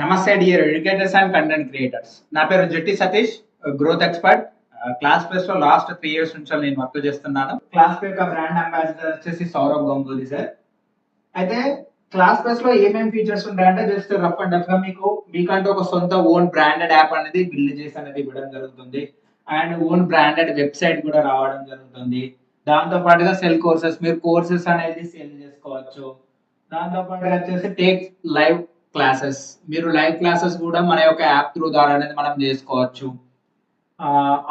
నమస్తే dear educators and content creators నా పేరు Jatti Satish growth expert class ప్లేస్లో లాస్ట్ త్రీ ఇయర్స్ నుంచి నేను వర్క్ చేస్తున్నాను. క్లాస్ పే యొక్క బ్రాండ్ అంబాసిడర్ వచ్చేసి సౌరవ్ గంగూలీ సార్ అయితే క్లాస్ ప్లేస్లో ఏమేమి ఫీచర్స్ ఉంటాయంటే జస్ట్ రఫ్ అండ్ రఫ్గా మీకు మీకంటూ ఒక సొంత ఓన్ బ్రాండెడ్ యాప్ అనేది బిల్డ్ చేసి అనేది ఇవ్వడం జరుగుతుంది. అండ్ ఓన్ బ్రాండెడ్ వెబ్సైట్ కూడా రావడం జరుగుతుంది. దాంతో పాటుగా సెల్ కోర్సెస్ మీరు కోర్సెస్ అనేది సేల్ చేసుకోవచ్చు. దాంతో పాటుగా వచ్చేసి టేక్ లైవ్ క్లాసెస్ మీరు లైవ్ క్లాసెస్ కూడా మన యొక్క యాప్ త్రూ ద్వారా అనేది మనం చేసుకోవచ్చు.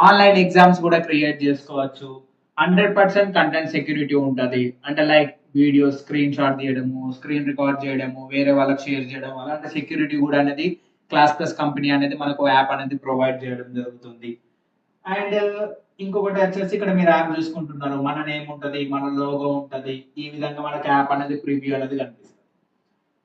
ఆన్లైన్ ఎగ్జామ్స్ కూడా క్రియేట్ చేసుకోవచ్చు. హండ్రెడ్ పర్సెంట్ కంటెంట్ సెక్యూరిటీ ఉంటుంది. అంటే లైక్ వీడియో స్క్రీన్ షాట్ తీయడము స్క్రీన్ రికార్డ్ చేయడము వేరే వాళ్ళకి షేర్ చేయడం అలాంటి సెక్యూరిటీ కూడా అనేది క్లాస్ ప్లస్ కంపెనీ అనేది మనకు యాప్ అనేది ప్రొవైడ్ చేయడం జరుగుతుంది. అండ్ ఇంకొకటి వచ్చేసి ఇక్కడ మీరు యాప్ చూసుకుంటున్నారు. మన నేమ్ ఉంటుంది మన లోగో ఉంటుంది. ఈ విధంగా మనకి యాప్ అనేది ప్రివ్యూ అనేది కనిపిస్తుంది.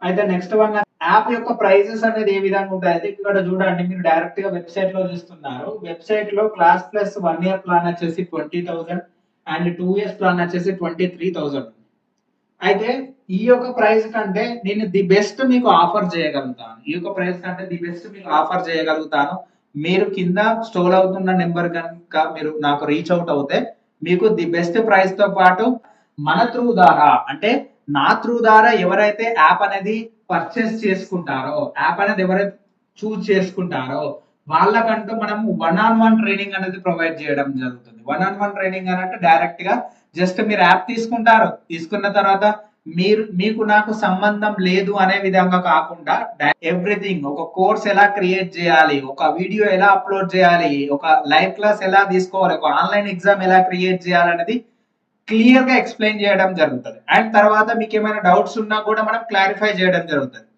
అయితే నెక్స్ట్ వన్ యాప్ యొక్క ప్రైజెస్ అనేది ఏ విధంగా ఉంటాయి? ఇక్కడ చూడండి మీరు డైరెక్ట్గా వెబ్సైట్లో చూస్తున్నారు. వెబ్సైట్లో class plus one year plan వచ్చేసి twenty thousand and two years plan వచ్చేసి ట్వంటీ త్రీ థౌసండ్ అయితే ఈ యొక్క ప్రైస్ కంటే నేను ది బెస్ట్ మీకు ఆఫర్ చేయగలుగుతాను. ఈ యొక్క ప్రైస్ కంటే ది బెస్ట్ మీకు ఆఫర్ చేయగలుగుతాను. మీరు కింద స్టోర్ అవుతున్న నెంబర్ కనుక మీరు నాకు రీచ్ అవుట్ అవుతే మీకు ది బెస్ట్ ప్రైస్తో పాటు మన త్రూ ద్వారా అంటే నా త్రూ ద్వారా ఎవరైతే యాప్ అనేది పర్చేస్ చేసుకుంటారో యాప్ అనేది ఎవరైతే చూజ్ చేసుకుంటారో వాళ్ళకంటూ మనం వన్ ఆన్ వన్ ట్రైనింగ్ అనేది ప్రొవైడ్ చేయడం జరుగుతుంది. వన్ ఆన్ వన్ ట్రైనింగ్ అని అంటే డైరెక్ట్గా జస్ట్ మీరు యాప్ తీసుకుంటారు. తీసుకున్న తర్వాత మీరు మీకు నాకు సంబంధం లేదు అనే విధంగా కాకుండా ఎవ్రీథింగ్ ఒక కోర్స్ ఎలా క్రియేట్ చేయాలి ఒక వీడియో ఎలా అప్లోడ్ చేయాలి ఒక లైవ్ క్లాస్ ఎలా తీసుకోవాలి ఒక ఆన్లైన్ ఎగ్జామ్ ఎలా క్రియేట్ చేయాలనేది క్లియర్గా ఎక్స్ప్లెయిన్ చేయడం జరుగుతుంది. అండ్ తర్వాత మీకు ఏమైనా డౌట్స్ ఉన్నా కూడా మనం క్లారిఫై చేయడం జరుగుతుంది.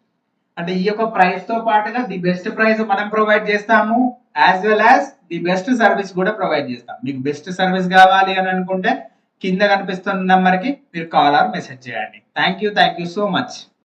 అంటే ఈ యొక్క ప్రైస్తో పాటుగా ది బెస్ట్ ప్రైస్ మనం ప్రొవైడ్ చేస్తాము as well as the best service కూడా ప్రొవైడ్ చేస్తాం. మీకు బెస్ట్ సర్వీస్ కావాలి అని అనుకుంటే కింద కనిపిస్తున్న నెంబర్కి మీరు కాల్ ఆర్ మెసేజ్ చేయండి. Thank you thank you so much